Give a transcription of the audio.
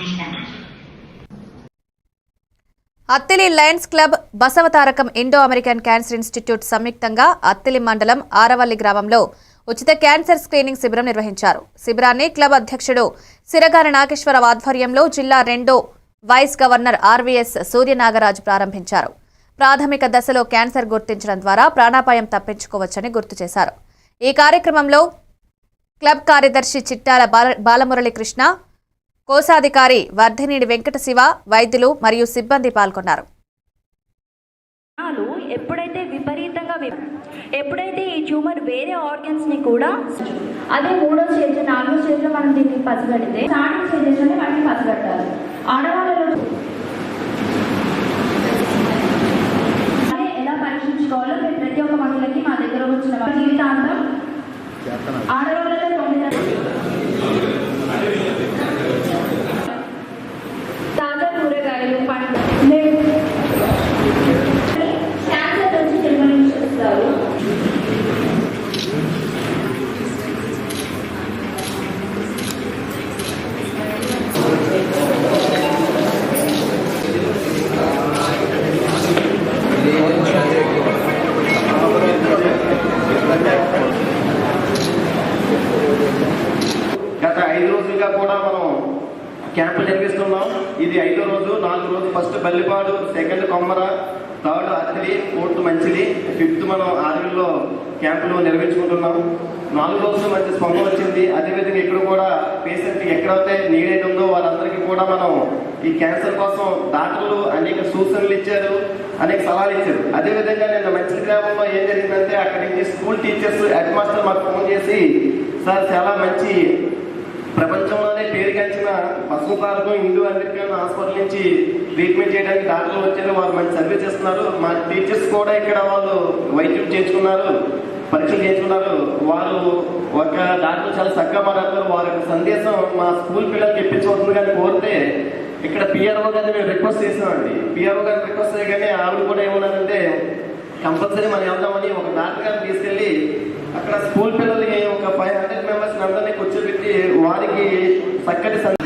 చూసుకుంటాను sir Attili Lions Club Basavatarakam Indo American Cancer Institute సంయుక్తంగా అత్తిలి మండలం ఆరవల్లి గ్రామంలో ఉచిత క్యాన్సర్ స్క్రీనింగ్ శిబిరం నిర్వహించారు. శిబిరాన్ని క్లబ్ అధ్యక్షుడు సిరగాని నాగేశ్వరరావు ఆధ్వర్యంలో జిల్లా రెండో వైస్ గవర్నర్ ఆర్వీఎస్ సూర్యనాగరాజు ప్రారంభించారు. ప్రాథమిక దశలో క్యాన్సర్ గుర్తించడం ద్వారా ప్రాణాపాయం తప్పించుకోవచ్చని గుర్తు చేశారు. ఈ కార్యక్రమంలో క్లబ్ కార్యదర్శి చిట్టాల బాల బాలమురళి కృష్ణ కోశాధికారి వర్ధినేని వెంకట శివ వైద్యులు మరియు సిబ్బంది పాల్గొన్నారు. ఎప్పుడైతే విపరీతంగా ఎప్పుడైతే ఈ ట్యూమర్ వేరే ఆర్గన్స్ని కూడా అదే మూడో స్టేజ్ నాలుగో స్టేజ్లో మనం దీన్ని పసిగడితే స్టార్టింగ్ స్టేజెస్లోనే వాటిని పసిగట్టాలి ఆడవాళ్ళలో రోజులుగా కూడా మనం క్యాంపు నిర్వహిస్తున్నాం ఇది ఐదో రోజు నాలుగు రోజు. First Ballipadu second Kommara third Attili fourth మంచిది ఫిఫ్త్ మనం ఆరులో క్యాంపులు నిర్వహించుకుంటున్నాం. నాలుగు రోజులు మంచి స్పందన వచ్చింది. అదేవిధంగా ఇక్కడ కూడా పేషెంట్ ఎక్కడైతే నీడేట్ ఉందో వాళ్ళందరికీ కూడా మనం ఈ క్యాన్సర్ కోసం డాక్టర్లు అనేక సూచనలు ఇచ్చారు అనేక సలహాలు ఇచ్చారు. అదేవిధంగా నిన్న మంచి గ్రామంలో ఏం జరిగిందంటే అక్కడి నుంచి స్కూల్ టీచర్స్ హెడ్ మాస్టర్ మాకు ఫోన్ చేసి సార్ చాలా మంచి ప్రపంచంలోనే పేరుగాంచిన బసవతారకం హిందూ అమెరికన్ హాస్పిటల్ నుంచి ట్రీట్మెంట్ చేయడానికి డాక్టర్లు వచ్చారు. వారు మంచి సర్వీస్ చేస్తున్నారు. మా టీచర్స్ కూడా ఇక్కడ వాళ్ళు వైద్యం చేసుకున్నారు పరీక్షలు చేసుకున్నారు వారు ఒక డాక్టర్ చాలా చక్కగా మాట్లాడుతారు వారి సందేశం మా స్కూల్ పిల్లలకి ఇప్పించవలసింది కానీ కోరితే ఇక్కడ పిఆర్ఓ గారిని మేము రిక్వెస్ట్ చేసామండి పిఆర్ఓ గారిని రిక్వెస్ట్ చేయగానే ఆవిడ కూడా ఏమన్నారంటే కంపల్సరీ మనం వెళ్దామని ఒక డాక్టర్ గారిని తీసుకెళ్ళి అక్కడ స్కూల్ పిల్లలకి ఒక ఫైవ్